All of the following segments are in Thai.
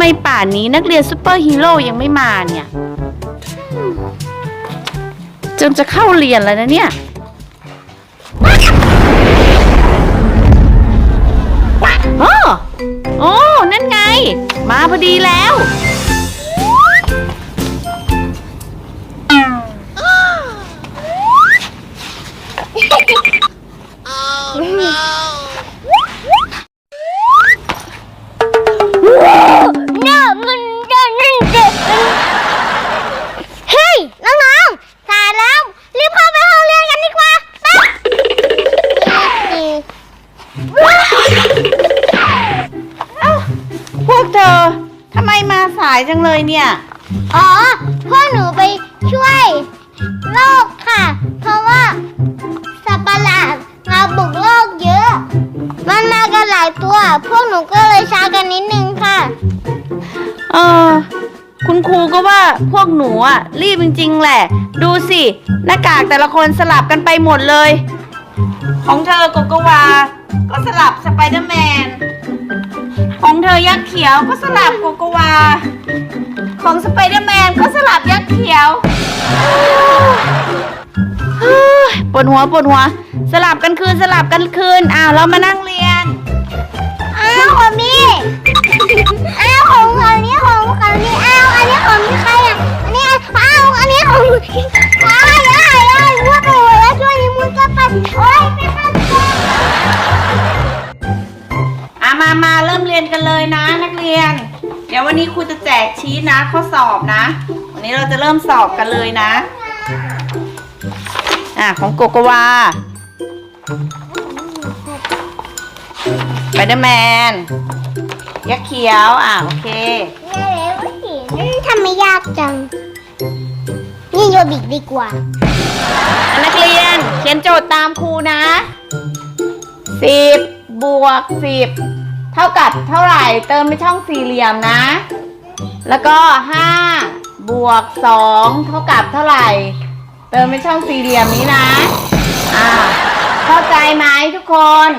ไมป่านนี้นักเรียนซูเปอร์ฮีโร่ยังไม่มาเนี่ยอืมจนจะเข้าเรียนแล้วนะเนี่ย โอ้โอ้นั่นไง มาพอดีแล้วาสายจังเลยเนี่ย อ๋อพวกหนูไปช่วยโลกค่ะ เพราะว่าสัตว์ประหลาดมาบุกโลกเยอะ มันมากันหลายตัว พวกหนูก็เลยช้ากันนิดนึงค่ะ เออ คุณครูก็ว่าพวกหนูอะ รีบจริง ๆ แหละ ดูสิ หน้ากากแต่ละคนสลับกันไปหมดเลย ของเธอโกโกวา ก็สลับสไปเดอร์แมน ของเธอยักษ์เขียวก็สลับโกโกวา ของสไปเดอร์แมนก็สลับยักษ์เขียวปวดหัวปวดหัว สลับกันคืนสลับกันคืนอ้าวเรามานั่งเรียนอ้าวของมี่อ้าวของของนี้ของของนี้อ้าวอันนี้ของมีใครอะอันนี้อ้าวอันนี้ของอ้าวอย่าอย่าพูดไปเลยแล้วช่วยนิ้มือก็ไปโอ๊ยไปไปไปอะมามาเริ่มเรียนกันเลยนะนักเรียน เดี๋ยววันนี้ครูจะแจกชีทนะ ข้อสอบนะ วันนี้เราจะเริ่มสอบกันเลยนะ อะของโกโกวาไปเดอร์แมนยักษ์เขียว อะโอเค ทำไม่ยากจัง นี่โยบิกดีกว่าอะนักเรียนเขียนโจทย์ตามครูนะสิบบวกสิบ เท่ากับเท่าไหร่เติมในช่องสี่เหลี่ยมนะ แล้วก็ห้าบวกสองเท่ากับเท่าไหร่ เติมในช่องสี่เหลี่ยมนี้นะอ่าเข้าใจไหมทุกคน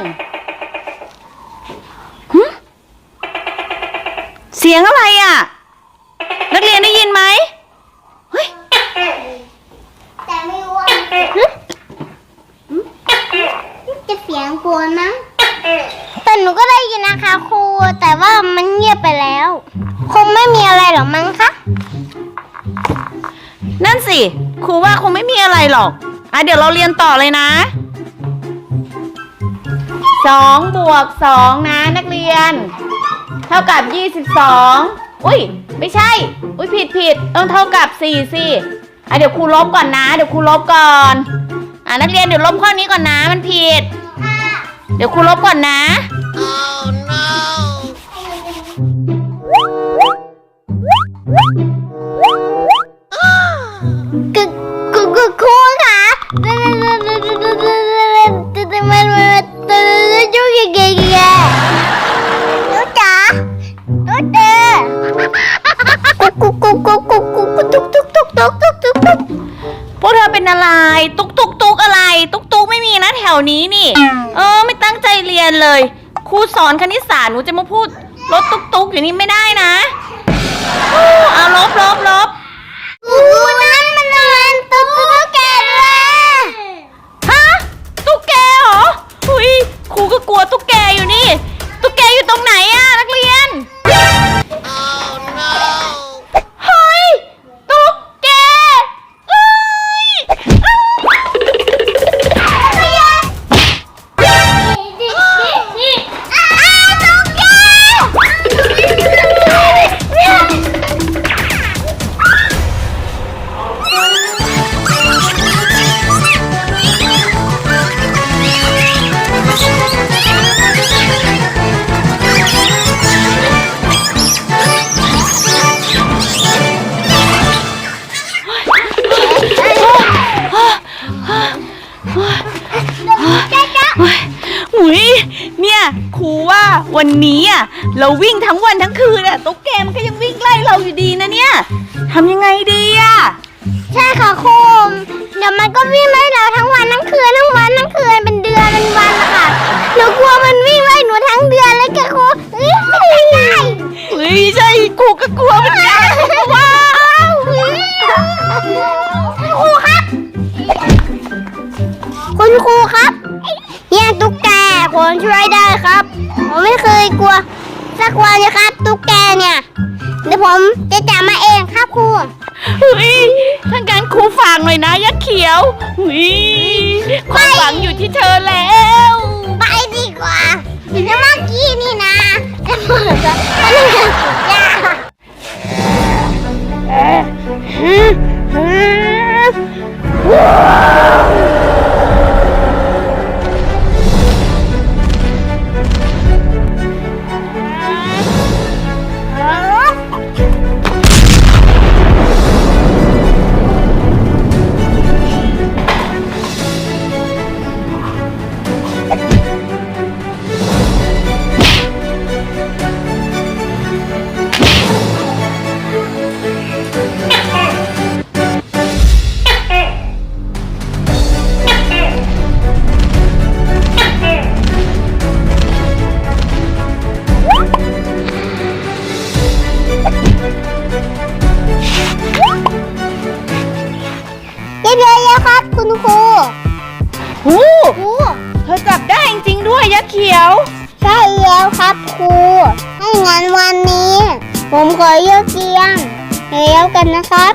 หึเสียงอะไรอะ นักเรียนได้ยินไหมเฮ้ยแต่ไม่รู้ว่าจะเสียงครูมั้งแต่ห นูก็ได้ยินนะคะครู แต่ว่ามันเงียบไปแล้ว คงไม่มีอะไรหรอกมั้งคะ นั่นสิ ครูว่าคงไม่มีอะไรหรอก อะเดี๋ยวเราเรียนต่อเลยนะสองบวกสองนะนักเรียน เท่ากับยี่สิบสองอุ้ยไม่ใช่ อุ้ยผิดผิดต้องเท่ากับสี่สิอะเดี๋ยวครูลบก่อนนะ เดี๋ยวครูลบก่อน อะนักเรียนเดี๋ยวลบข้อนี้ก่อนนะมันผิด เดี๋ยวครูลบก่อนนะ แถวนี้นี่ เออ ไม่ตั้งใจเรียนเลย ครูสอนคณิตศาสตร์หนูจะมาพูดรถตุกตุกอยู่นี่ไม่ได้นะอู้เอาลบลบลบ อู้นั่นมันมันตุ๊กตุ๊ก ครูว่าวันนี้อะเราวิ่งทั้งวันทั้งคืนอะตุ๊กแกมันก็ยังวิ่งไล่เราอยู่ดีนะเนี่ยทำยังไงดีอะ รูฝากหน่อยนะยักษ์เขียวเฮ้ยความหวังอยู่ที่เธอแล้ว ไปดีกว่าเดี๋ยวเมื่อกี้นี่นะจะเปิดก็นี่ ผมขอเยกเกียงแล้วกันนะครับ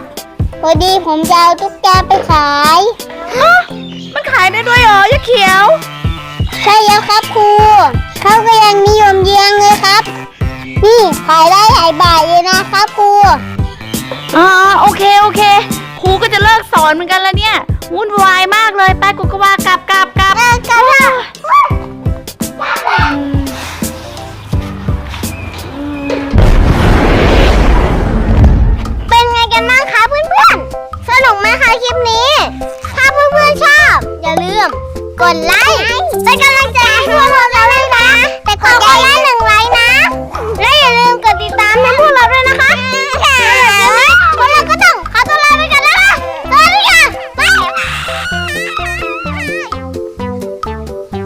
พอดีผมจะเอาตุ๊กแกไปขายมันขายได้ด้วยเหรอยักษ์เขียว ใช่แล้วครับครูเขาก็ยังนิยมเยียงเลยครับ นี่ขายได้หลายบาทเลยนะครับครูอ่าโอเคโอเคครูก็จะเลิกสอนเหมือนกันแล้วเนี่ยวุ่นวายมากเลยไปกุกวากลับกลับกลับเออกันละ กดไลค์เป็นกำลังใจให้พวกเรา